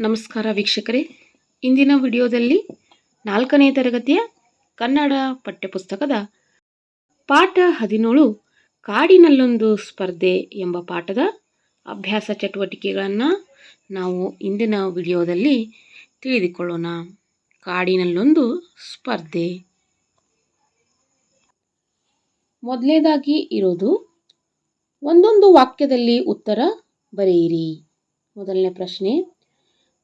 ನಮಸ್ಕಾರ ವೀಕ್ಷಕರೇ. ಇಂದಿನ ವಿಡಿಯೋದಲ್ಲಿ ನಾಲ್ಕನೇ ತರಗತಿಯ ಕನ್ನಡ ಪಠ್ಯಪುಸ್ತಕದ ಪಾಠ ಹದಿನೇಳು, ಕಾಡಿನಲ್ಲೊಂದು ಸ್ಪರ್ಧೆ ಎಂಬ ಪಾಠದ ಅಭ್ಯಾಸ ಚಟುವಟಿಕೆಗಳನ್ನು ನಾವು ಇಂದಿನ ವಿಡಿಯೋದಲ್ಲಿ ತಿಳಿದುಕೊಳ್ಳೋಣ. ಕಾಡಿನಲ್ಲೊಂದು ಸ್ಪರ್ಧೆ. ಮೊದಲನೇದಾಗಿ ಇರೋದು, ಒಂದೊಂದು ವಾಕ್ಯದಲ್ಲಿ ಉತ್ತರ ಬರೆಯಿರಿ. ಮೊದಲನೇ ಪ್ರಶ್ನೆ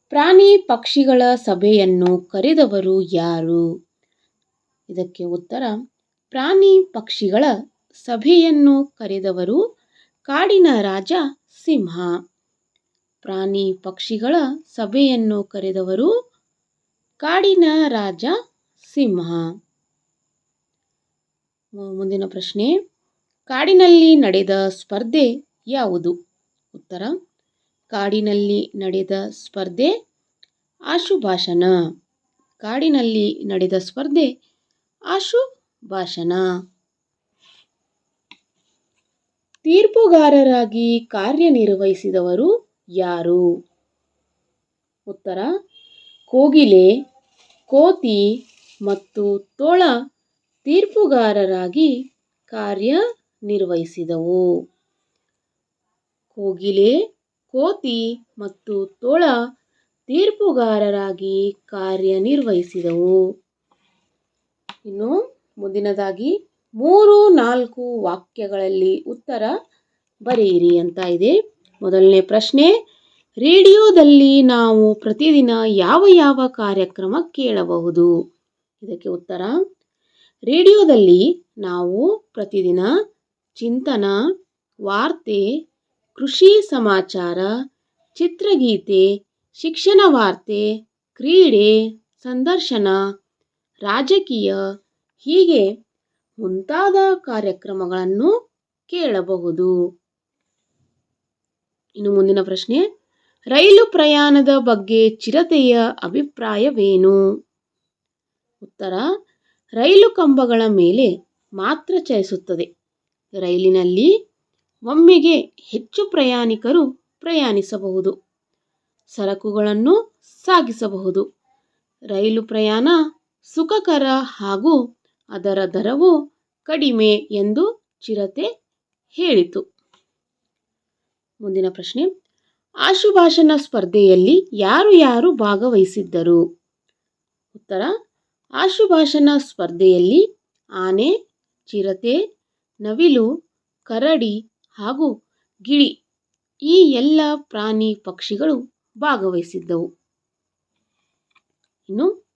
ಪ್ರಾಣಿ ಪಕ್ಷಿಗಳ ಸಭೆಯನ್ನು ಕರೆದವರು ಯಾರು? ಇದಕ್ಕೆ ಉತ್ತರ, ಪ್ರಾಣಿ ಪಕ್ಷಿಗಳ ಸಭೆಯನ್ನು ಕರೆದವರು ಕಾಡಿನ ರಾಜ ಸಿಂಹ. ಪ್ರಾಣಿ ಪಕ್ಷಿಗಳ ಸಭೆಯನ್ನು ಕರೆದವರು ಕಾಡಿನ ರಾಜ ಸಿಂಹ. ಮುಂದಿನ ಪ್ರಶ್ನೆ, ಕಾಡಿನಲ್ಲಿ ನಡೆದ ಸ್ಪರ್ಧೆ ಯಾವುದು? ಉತ್ತರ ಕಾಡಿನಲ್ಲಿ ನಡೆದ ಸ್ಪರ್ಧೆ ಆಶುಭಾಷಣ. ಕಾಡಿನಲ್ಲಿ ನಡೆದ ಸ್ಪರ್ಧೆ ಆಶು ಭಾಷಣ ತೀರ್ಪುಗಾರರಾಗಿ ಕಾರ್ಯನಿರ್ವಹಿಸಿದವರು ಯಾರು? ಉತ್ತರ, ಕೋಗಿಲೆ, ಕೋತಿ ಮತ್ತು ತೋಳ ತೀರ್ಪುಗಾರರಾಗಿ ಕಾರ್ಯನಿರ್ವಹಿಸಿದವು. ಕೋಗಿಲೆ ಕೋತಿ ಮತ್ತು ತೋಳ ತೀರ್ಪುಗಾರರಾಗಿ ಕಾರ್ಯನಿರ್ವಹಿಸಿದವು. ಇನ್ನು ಮುಂದಿನದಾಗಿ ಮೂರು ನಾಲ್ಕು ವಾಕ್ಯಗಳಲ್ಲಿ ಉತ್ತರ ಬರೆಯಿರಿ ಅಂತ ಇದೆ. ಮೊದಲನೇ ಪ್ರಶ್ನೆ, ರೇಡಿಯೋದಲ್ಲಿ ನಾವು ಪ್ರತಿದಿನ ಯಾವ ಯಾವ ಕಾರ್ಯಕ್ರಮ ಕೇಳಬಹುದು? ಇದಕ್ಕೆ ಉತ್ತರ, ರೇಡಿಯೋದಲ್ಲಿ ನಾವು ಪ್ರತಿದಿನ ಚಿಂತನ, ವಾರ್ತೆ ಕೃಷಿ ಸಮಾಚಾರ, ಚಿತ್ರಗೀತೆ, ಶಿಕ್ಷಣ ವಾರ್ತೆ, ಕ್ರೀಡೆ, ಸಂದರ್ಶನ, ರಾಜಕೀಯ ಹೀಗೆ ಮುಂತಾದ ಕಾರ್ಯಕ್ರಮಗಳನ್ನು ಕೇಳಬಹುದು. ಇನ್ನು ಮುಂದಿನ ಪ್ರಶ್ನೆ, ರೈಲು ಪ್ರಯಾಣದ ಬಗ್ಗೆ ಚಿರತೆಯ ಅಭಿಪ್ರಾಯವೇನು? ಉತ್ತರ, ರೈಲು ಕಂಬಗಳ ಮೇಲೆ ಮಾತ್ರ ಚಲಿಸುತ್ತದೆ. ರೈಲಿನಲ್ಲಿ ಒಮ್ಮೆಗೆ ಹೆಚ್ಚು ಪ್ರಯಾಣಿಕರು ಪ್ರಯಾಣಿಸಬಹುದು. ಸರಕುಗಳನ್ನು ಸಾಗಿಸಬಹುದು. ರೈಲು ಪ್ರಯಾಣ ಸುಖಕರ ಹಾಗೂ ಅದರ ದರವು ಕಡಿಮೆ ಎಂದು ಚಿರತೆ ಹೇಳಿತು. ಮುಂದಿನ ಪ್ರಶ್ನೆ. ಆಶುಭಾಷಣ ಸ್ಪರ್ಧೆಯಲ್ಲಿ ಯಾರು ಯಾರು ಭಾಗವಹಿಸಿದ್ದರು? ಉತ್ತರ. ಆಶುಭಾಷಣ ಸ್ಪರ್ಧೆಯಲ್ಲಿ ಆನೆ, ಚಿರತೆ, ನವಿಲು, ಕರಡಿ ಹಾಗೂ ಗಿಳಿ ಈ ಎಲ್ಲ ಪ್ರಾಣಿ ಪಕ್ಷಿಗಳು ಭಾಗವಹಿಸಿದ್ದವು. ಇನ್ನು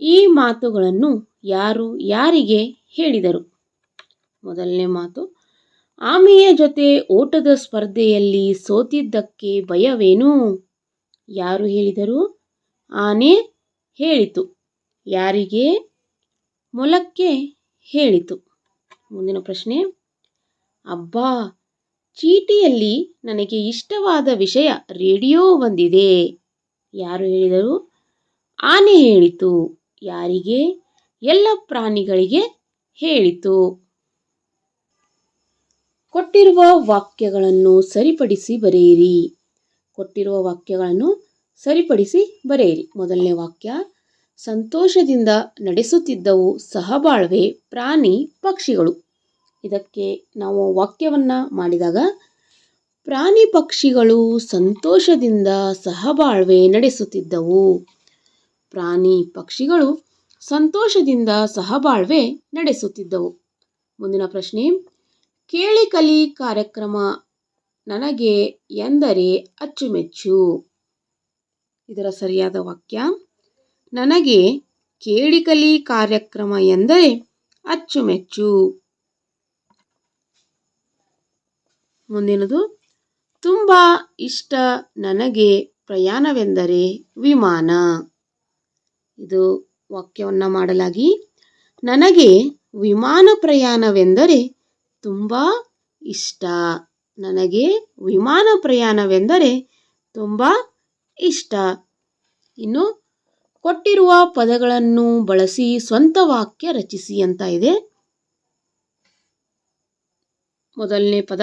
ಈ ಮಾತುಗಳನ್ನು ಯಾರು ಯಾರಿಗೆ ಹೇಳಿದರು? ಮೊದಲನೇ ಮಾತು, ಆಮೆಯ ಜೊತೆ ಓಟದ ಸ್ಪರ್ಧೆಯಲ್ಲಿ ಸೋತಿದ್ದಕ್ಕೆ ಭಯವೇನು? ಯಾರು ಹೇಳಿದರು? ಆನೆ ಹೇಳಿತು. ಯಾರಿಗೆ? ಮೊಲಕ್ಕೆ ಹೇಳಿತು. ಮುಂದಿನ ಪ್ರಶ್ನೆ, ಅಬ್ಬಾ ಚೀಟಿಯಲ್ಲಿ ನನಗೆ ಇಷ್ಟವಾದ ವಿಷಯ ರೇಡಿಯೋ ಬಂದಿದೆ. ಯಾರು ಹೇಳಿದರು? ಆನೆ ಹೇಳಿತು. ಯಾರಿಗೆ? ಎಲ್ಲ ಪ್ರಾಣಿಗಳಿಗೆ ಹೇಳಿತು. ಕೊಟ್ಟಿರುವ ವಾಕ್ಯಗಳನ್ನು ಸರಿಪಡಿಸಿ ಬರೆಯಿರಿ. ಕೊಟ್ಟಿರುವ ವಾಕ್ಯಗಳನ್ನು ಸರಿಪಡಿಸಿ ಬರೆಯಿರಿ. ಮೊದಲನೇ ವಾಕ್ಯ, ಸಂತೋಷದಿಂದ ನಡೆಸುತ್ತಿದ್ದವು ಸಹಬಾಳ್ವೆ, ಪ್ರಾಣಿ, ಪಕ್ಷಿಗಳು. ಇದಕ್ಕೆ ನಾವು ವಾಕ್ಯವನ್ನು ಮಾಡಿದಾಗ, ಪ್ರಾಣಿ ಪಕ್ಷಿಗಳು ಸಂತೋಷದಿಂದ ಸಹಬಾಳ್ವೆ ನಡೆಸುತ್ತಿದ್ದವು. ಪ್ರಾಣಿ ಪಕ್ಷಿಗಳು ಸಂತೋಷದಿಂದ ಸಹಬಾಳ್ವೆ ನಡೆಸುತ್ತಿದ್ದವು. ಮುಂದಿನ ಪ್ರಶ್ನೆ, ಕೇಳಿ ಕಲಿ ಕಾರ್ಯಕ್ರಮ ನನಗೆ ಎಂದರೆ ಅಚ್ಚುಮೆಚ್ಚು. ಇದರ ಸರಿಯಾದ ವಾಕ್ಯ, ನನಗೆ ಕೇಳಿ ಕಲಿ ಕಾರ್ಯಕ್ರಮ ಎಂದರೆ ಅಚ್ಚುಮೆಚ್ಚು. ಮುಂದಿನದು, ತುಂಬ ಇಷ್ಟ ನನಗೆ ಪ್ರಯಾಣವೆಂದರೆ ವಿಮಾನ. ಇದು ವಾಕ್ಯವನ್ನು ಮಾಡಲಾಗಿ, ನನಗೆ ವಿಮಾನ ಪ್ರಯಾಣವೆಂದರೆ ತುಂಬ ಇಷ್ಟ. ನನಗೆ ವಿಮಾನ ಪ್ರಯಾಣವೆಂದರೆ ತುಂಬ ಇಷ್ಟ. ಇನ್ನು, ಕೊಟ್ಟಿರುವ ಪದಗಳನ್ನು ಬಳಸಿ ಸ್ವಂತ ವಾಕ್ಯ ರಚಿಸಿ ಅಂತ ಇದೆ. ಮೊದಲನೇ ಪದ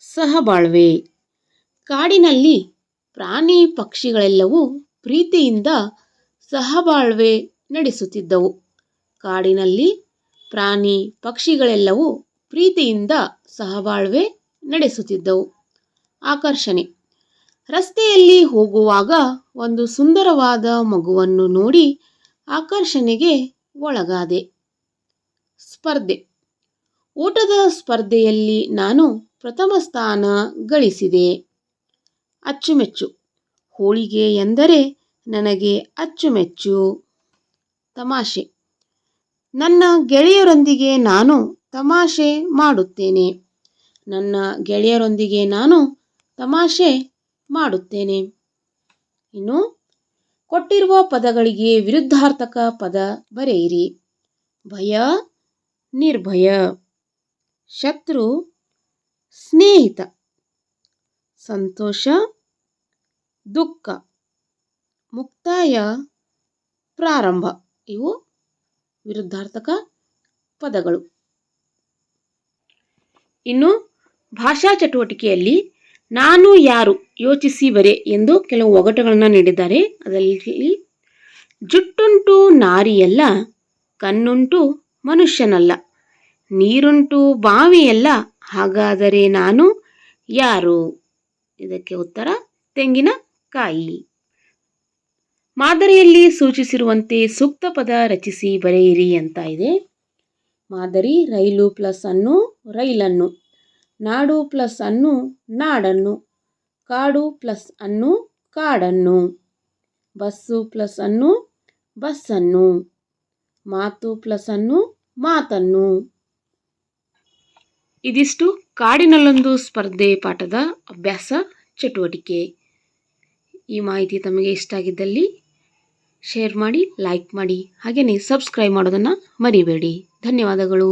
ಸಹಬಾಳ್ವೆ. ಕಾಡಿನಲ್ಲಿ ಪ್ರಾಣಿ ಪಕ್ಷಿಗಳೆಲ್ಲವೂ ಪ್ರೀತಿಯಿಂದ ಸಹಬಾಳ್ವೆ ನಡೆಸುತ್ತಿದ್ದವು. ಕಾಡಿನಲ್ಲಿ ಪ್ರಾಣಿ ಪಕ್ಷಿಗಳೆಲ್ಲವೂ ಪ್ರೀತಿಯಿಂದ ಸಹಬಾಳ್ವೆ ನಡೆಸುತ್ತಿದ್ದವು. ಆಕರ್ಷಣೆ. ರಸ್ತೆಯಲ್ಲಿ ಹೋಗುವಾಗ ಒಂದು ಸುಂದರವಾದ ಮಗುವನ್ನು ನೋಡಿ ಆಕರ್ಷಣೆಗೆ ಒಳಗಾದೆ. ಸ್ಪರ್ಧೆ. ಓಟದ ಸ್ಪರ್ಧೆಯಲ್ಲಿ ನಾನು ಪ್ರಥಮ ಸ್ಥಾನ ಗಳಿಸಿದೆ. ಅಚ್ಚುಮೆಚ್ಚು. ಹೋಳಿಗೆ ಎಂದರೆ ನನಗೆ ಅಚ್ಚುಮೆಚ್ಚು. ತಮಾಷೆ. ನನ್ನ ಗೆಳೆಯರೊಂದಿಗೆ ನಾನು ತಮಾಷೆ ಮಾಡುತ್ತೇನೆ. ನನ್ನ ಗೆಳೆಯರೊಂದಿಗೆ ನಾನು ತಮಾಷೆ ಮಾಡುತ್ತೇನೆ. ಇನ್ನು, ಕೊಟ್ಟಿರುವ ಪದಗಳಿಗೆ ವಿರುದ್ಧಾರ್ಥಕ ಪದ ಬರೆಯಿರಿ. ಭಯ, ನಿರ್ಭಯ. ಶತ್ರು ಸ್ನೇಹಿತ, ಸಂತೋಷ, ದುಃಖ, ಮುಕ್ತಾಯ, ಪ್ರಾರಂಭ ಇವು ವಿರುದ್ಧಾರ್ಥಕ ಪದಗಳು. ಇನ್ನು ಭಾಷಾ ಚಟುವಟಿಕೆಯಲ್ಲಿ ನಾನು ಯಾರು ಯೋಚಿಸಿ ಬರೆ ಎಂದು ಕೆಲವು ಒಗಟುಗಳನ್ನು ನೀಡಿದ್ದಾರೆ. ಅದರಲ್ಲಿ ಜುಟ್ಟುಂಟು ನಾರಿಯಲ್ಲ, ಕಣ್ಣುಂಟು ಮನುಷ್ಯನಲ್ಲ, ನೀರುಂಟು ಬಾವಿಯಲ್ಲ ಹಾಗಾದರೆ ನಾನು ಯಾರು? ಇದಕ್ಕೆ ಉತ್ತರ, ತೆಂಗಿನಕಾಯಿ. ಮಾದರಿಯಲ್ಲಿ ಸೂಚಿಸಿರುವಂತೆ ಸೂಕ್ತ ಪದ ರಚಿಸಿ ಬರೆಯಿರಿ ಅಂತ ಇದೆ. ಮಾದರಿ, ರೈಲು ಪ್ಲಸ್ ಅನ್ನು ರೈಲನ್ನು, ನಾಡು ಪ್ಲಸ್ ಅನ್ನು ನಾಡನ್ನು, ಕಾಡು ಪ್ಲಸ್ ಅನ್ನು ಕಾಡನ್ನು, ಬಸ್ಸು ಪ್ಲಸ್ ಅನ್ನು ಬಸ್ಸನ್ನು, ಮಾತು ಪ್ಲಸ್ ಅನ್ನು ಮಾತನ್ನು. ಇದಿಷ್ಟು ಕಾಡಿನಲ್ಲೊಂದು ಸ್ಪರ್ಧೆ ಪಾಠದ ಅಭ್ಯಾಸ ಚಟುವಟಿಕೆ. ಈ ಮಾಹಿತಿ ತಮಗೆ ಇಷ್ಟ ಆಗಿದ್ದಲ್ಲಿ ಶೇರ್ ಮಾಡಿ, ಲೈಕ್ ಮಾಡಿ ಹಾಗೆಯೇ ಸಬ್ಸ್ಕ್ರೈಬ್ ಮಾಡೋದನ್ನು ಮರಿಬೇಡಿ. ಧನ್ಯವಾದಗಳು.